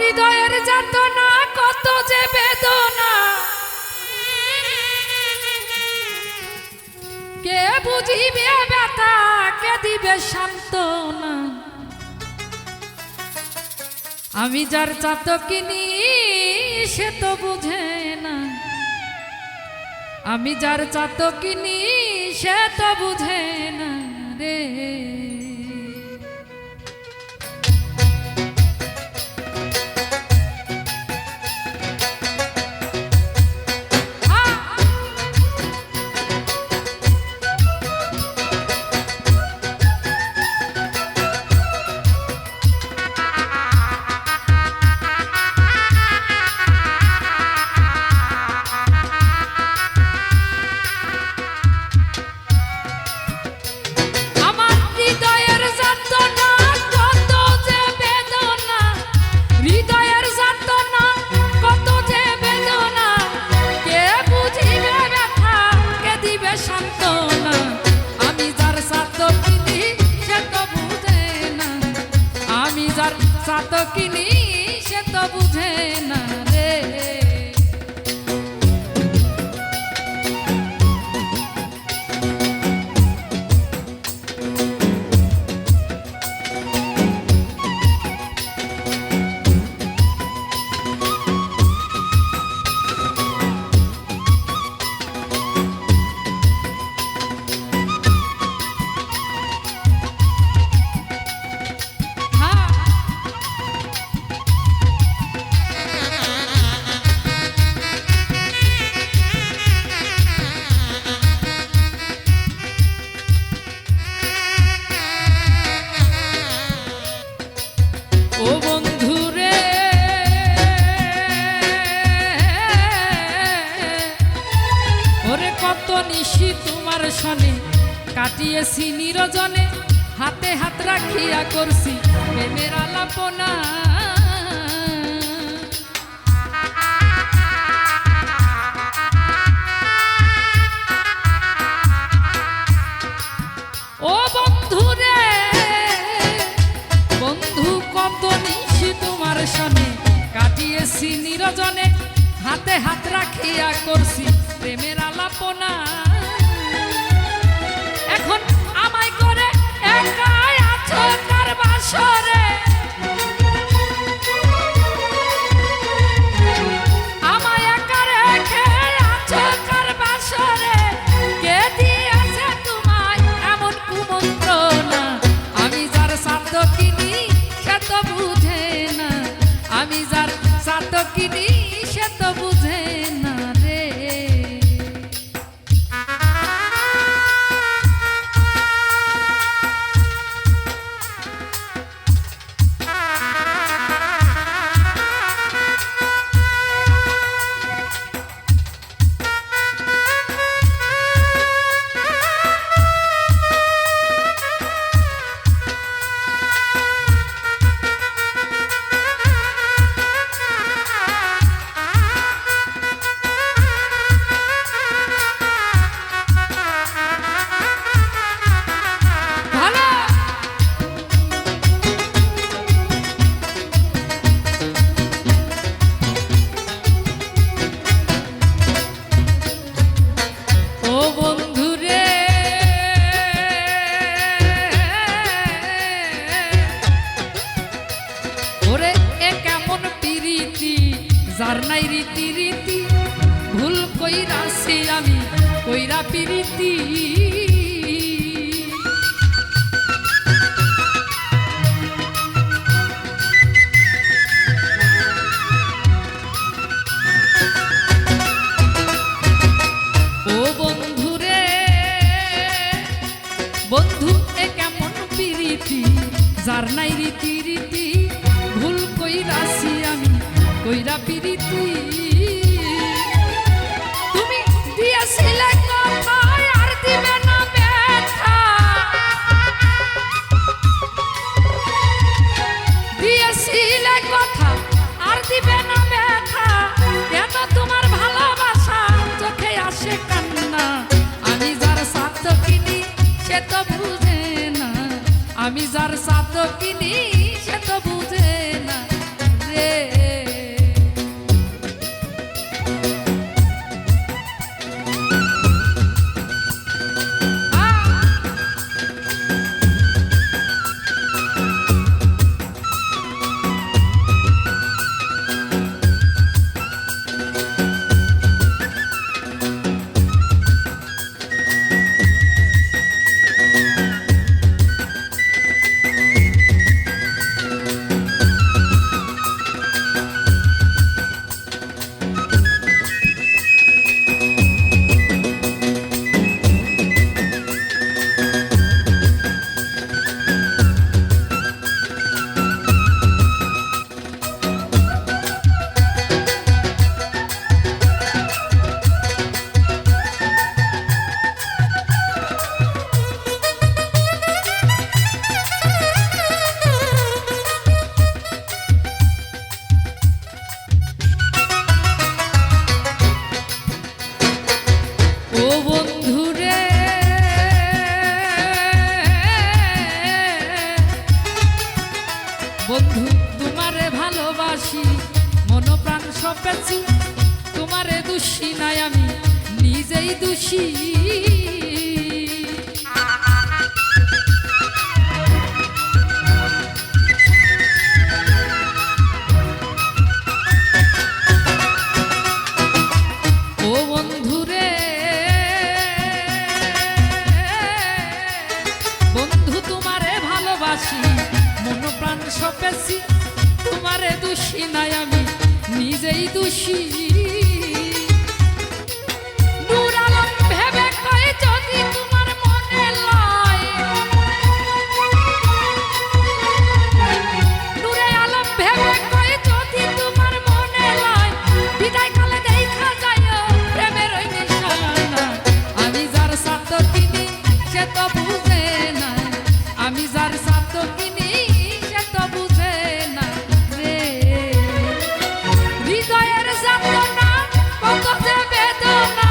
হৃদয়ের যাতনা, কত যে বেদনা। কে বুঝিবে ব্যথা, কে দিবে সান্ত্বনা। আমি যার চাতকিনি, সে তো বুঝে না। আমি যার চাতকিনি, সে তো বুঝে না রে। সাত কিনি সে তো বুঝে না তোমার সনে কাটিয়েছি নিরজনে, হাতে হাত রাখিয়া করছি প্রেমের আলাপনা। ও বন্ধু রে বন্ধু কত নিশি তোমার সনে কাটিয়েছি নিরজনে, হাতে হাত রাখিয়া করছি প্রেমের আলাপনা। যার ওরে এ কেমন পিরিতি? যার নাই রীতি রীতি ভুল কইরাছি আমি কইরা পিরিতি। কইরা পিরিতি। তুমি দিয়েছিলে কথা দোষী। তোমারে দোষী নাই আমি নিজেই দোষী। সে তো বুঝে না আমি যার সাধ্য কিনি, সে তো বুঝে না রে। হৃদয়ের যাতনা, কত যে বেদনা।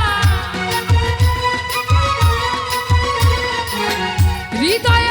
হৃদয়ের